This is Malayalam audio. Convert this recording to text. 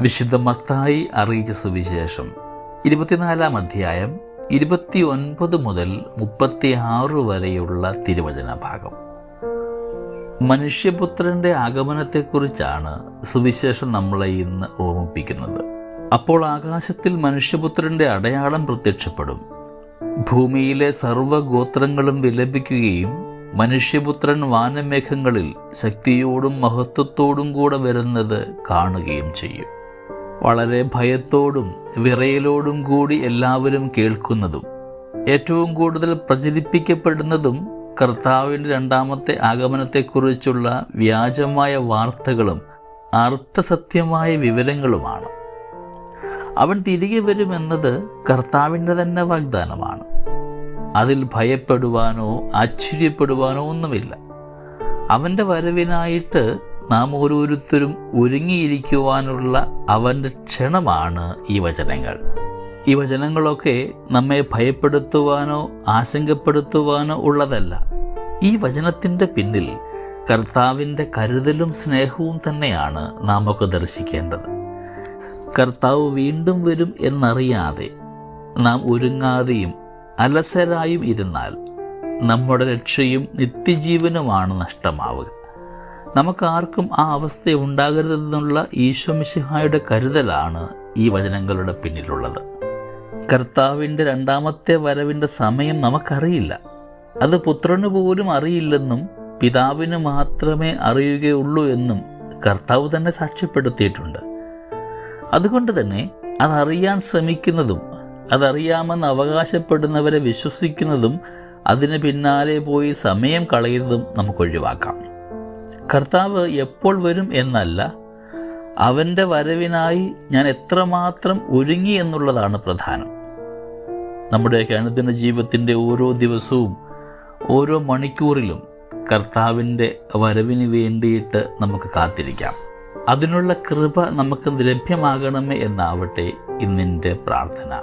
വിശുദ്ധ മത്തായി അറിയിച്ച സുവിശേഷം. ഇരുപത്തിനാലാം അധ്യായം ഇരുപത്തി ഒൻപത് മുതൽ മുപ്പത്തിയാറ് വരെയുള്ള തിരുവചന ഭാഗം മനുഷ്യപുത്രന്റെ ആഗമനത്തെക്കുറിച്ചാണ് സുവിശേഷം നമ്മളെ ഇന്ന് ഓർമ്മിപ്പിക്കുന്നത്. അപ്പോൾ ആകാശത്തിൽ മനുഷ്യപുത്രന്റെ അടയാളം പ്രത്യക്ഷപ്പെടും. ഭൂമിയിലെ സർവഗോത്രങ്ങളും വിലപിക്കുകയും മനുഷ്യപുത്രൻ വാനമേഘങ്ങളിൽ ശക്തിയോടും മഹത്വത്തോടും കൂടെ വരുന്നത് കാണുകയും ചെയ്യും. വളരെ ഭയത്തോടും വിറയലോടും കൂടി എല്ലാവരും കേൾക്കുന്നതും ഏറ്റവും കൂടുതൽ പ്രചരിപ്പിക്കപ്പെടുന്നതും കർത്താവിന്റെ രണ്ടാമത്തെ ആഗമനത്തെക്കുറിച്ചുള്ള വ്യാജമായ വാർത്തകളും അർത്ഥസത്യമായ വിവരങ്ങളുമാണ്. അവൻ തിരികെ വരുമെന്നത് കർത്താവിന്റെ തന്നെ വാഗ്ദാനമാണ്. അതിൽ ഭയപ്പെടുവാനോ ആശ്ചര്യപ്പെടുവാനോ ഒന്നുമില്ല. അവന്റെ വരവിനായിട്ട് നാം ഓരോരുത്തരും ഒരുങ്ങിയിരിക്കുവാനുള്ള അവന്റെ ക്ഷണമാണ് ഈ വചനങ്ങൾ. ഈ വചനങ്ങളൊക്കെ നമ്മെ ഭയപ്പെടുത്തുവാനോ ആശങ്കപ്പെടുത്തുവാനോ ഉള്ളതല്ല. ഈ വചനത്തിന്റെ പിന്നിൽ കർത്താവിന്റെ കരുതലും സ്നേഹവും തന്നെയാണ് നാം ഒക്കെ ദർശിക്കേണ്ടത്. കർത്താവ് വീണ്ടും വരും എന്നറിയാതെ നാം ഒരുങ്ങാതെയും അലസരായും ഇരുന്നാൽ നമ്മുടെ രക്ഷയും നിത്യജീവനുമാണ് നഷ്ടമാവുക. നമുക്കാർക്കും ആ അവസ്ഥ ഉണ്ടാകരുതെന്നുള്ള ഈശ്വമിശിഹായുടെ കരുതലാണ് ഈ വചനങ്ങളുടെ പിന്നിലുള്ളത്. കർത്താവിന്റെ രണ്ടാമത്തെ വരവിന്റെ സമയം നമുക്കറിയില്ല. അത് പുത്രന് പോലും അറിയില്ലെന്നും പിതാവിന് മാത്രമേ അറിയുകയുള്ളൂ എന്നും കർത്താവ് തന്നെ സാക്ഷ്യപ്പെടുത്തിയിട്ടുണ്ട്. അതുകൊണ്ട് തന്നെ അതറിയാൻ ശ്രമിക്കുന്നതും അതറിയാമെന്ന് അവകാശപ്പെടുന്നവരെ വിശ്വസിക്കുന്നതും അതിന് പിന്നാലെ പോയി സമയം കളയുന്നതും നമുക്ക് ഒഴിവാക്കാം കർത്താവ് എപ്പോൾ വരും എന്നല്ല അവന്റെ വരവിനായി ഞാൻ എത്രമാത്രം ഒരുങ്ങി എന്നുള്ളതാണ് പ്രധാനം. നമ്മുടെ അനുദിന ജീവിതത്തിന്റെ ഓരോ ദിവസവും ഓരോ മണിക്കൂറിലും കർത്താവിന്റെ വരവിന് വേണ്ടിയിട്ട് നമുക്ക് കാത്തിരിക്കാം. അതിനുള്ള കൃപ നമുക്ക് ലഭ്യമാകണമേ എന്നാവട്ടെ ഇന്നിന്റെ പ്രാർത്ഥന.